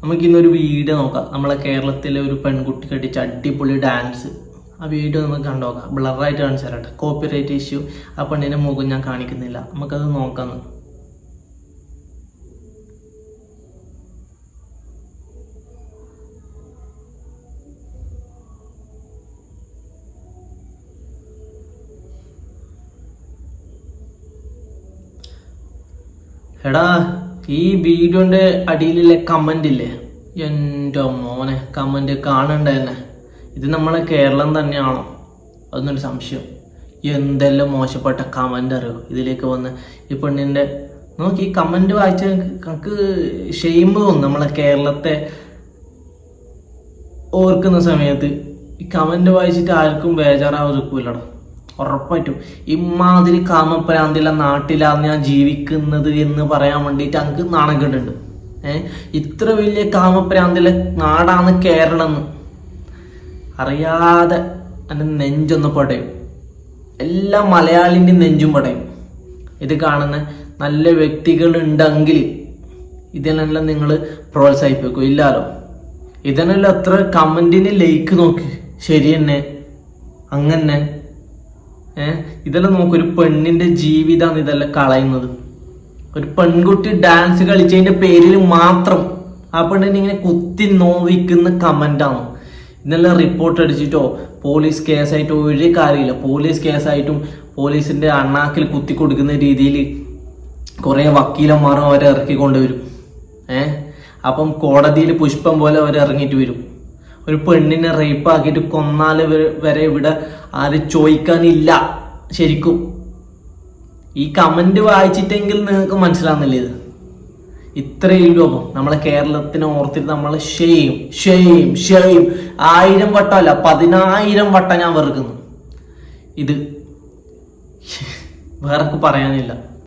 നമുക്ക് ഇന്നൊരു വീഡിയോ നോക്കാം. നമ്മളെ കേരളത്തിലെ ഒരു പെൺകുട്ടി കെട്ടിച്ച അടിപൊളി ഡാൻസ് ആ വീഡിയോ നമുക്ക് കണ്ടുനോക്കാം ബ്ലറായിട്ട് കാണിച്ചു തരട്ടെ കോപ്പി റൈറ്റ് ഇഷ്യൂ ആ പെണ്ണിന്റെ മുഖം ഞാൻ കാണിക്കുന്നില്ല. നമുക്കത് നോക്കാം എടാ ഈ വീഡിയോന്റെ അടിയിലുള്ള കമന്റ് ഇല്ലേ? എന്റെ മോനെ കമന്റ് കാണണ്ട തന്നെ ഇത് നമ്മളെ കേരളം തന്നെയാണോ? അതൊന്നൊരു സംശയം. എന്തെല്ലാം മോശപ്പെട്ട കമന്റ് അറിയോ? ഇതിലേക്ക് വന്ന് ഈ പെണ്ണിന്റെ നോക്കി ഈ കമന്റ് വായിച്ച നമുക്ക് ഷെയിം തോന്നും നമ്മളെ കേരളത്തെ ഓർക്കുന്ന സമയത്ത്. ഈ കമന്റ് വായിച്ചിട്ട് ആർക്കും ബേജാറാവുന്നില്ലടാ ഉറപ്പായിട്ടും. ഇമാതിരി കാമപ്രാന്തിലെ നാട്ടിലാണ് ഞാൻ ജീവിക്കുന്നത് എന്ന് പറയാൻ വേണ്ടിയിട്ട് അങ്ങ് നാണക്കെട്ടുണ്ട് ഏഹ് ഇത്ര വലിയ കാമപ്രാന്തിലെ നാടാണ് കേരളം എന്ന്. അറിയാതെ എന്റെ നെഞ്ചൊന്ന് പടയും. എല്ലാ മലയാളിന്റെ നെഞ്ചും പടയും. ഇത് കാണുന്ന നല്ല വ്യക്തികൾ ഉണ്ടെങ്കിൽ ഇതിനെല്ലാം നിങ്ങൾ പ്രോത്സാഹിപ്പിക്കും. ഇല്ലാലോ? ഇതിനെല്ലാം എത്ര കമന്റിന് ലൈക്ക് നോക്കി. ശരി തന്നെ അങ്ങനെ ഏഹ് ഇതെല്ലാം നമുക്ക് ഒരു പെണ്ണിന്റെ ജീവിതമാണ് ഇതെല്ലാം കളയുന്നത്. ഒരു പെൺകുട്ടി ഡാൻസ് കളിച്ചതിന്റെ പേരിൽ മാത്രം ആ പെണ്ണിനെ ഇങ്ങനെ കുത്തി നോവിക്കുന്ന കമന്റാണ് ഇന്നെല്ലാം റിപ്പോർട്ട് അടിച്ചിട്ടോ പോലീസ് കേസായിട്ടോ ഒരു കാര്യമില്ല. പോലീസ് കേസായിട്ടും പോലീസിന്റെ അണ്ണാക്കിൽ കുത്തി കൊടുക്കുന്ന രീതിയിൽ കുറേ വക്കീലന്മാരും അവരെ ഇറക്കി കൊണ്ടുവരും. ഏ? അപ്പം കോടതിയിൽ പുഷ്പം പോലെ അവർ ഇറങ്ങിയിട്ട് വരും. ഒരു പെണ്ണിനെ റേപ്പ് ആക്കിയിട്ട് കൊന്നാൽ വരെ- ഇവിടെ ആരും ചോദിക്കാനില്ല. ശരിക്കും. ഈ കമന്റ് വായിച്ചിട്ടെങ്കിൽ നിങ്ങൾക്ക് മനസ്സിലാവുന്നില്ല ഇത്? ഇത്രയും ലോകം നമ്മളെ കേരളത്തിനെ ഓർത്തിട്ട് നമ്മൾ ഷെയും ഷെയും ഷെയും ആയിരം വട്ടമല്ല പതിനായിരം വട്ടം ഞാൻ വെറുക്കുന്നു. ഇത് വേറെ പറയാനില്ല.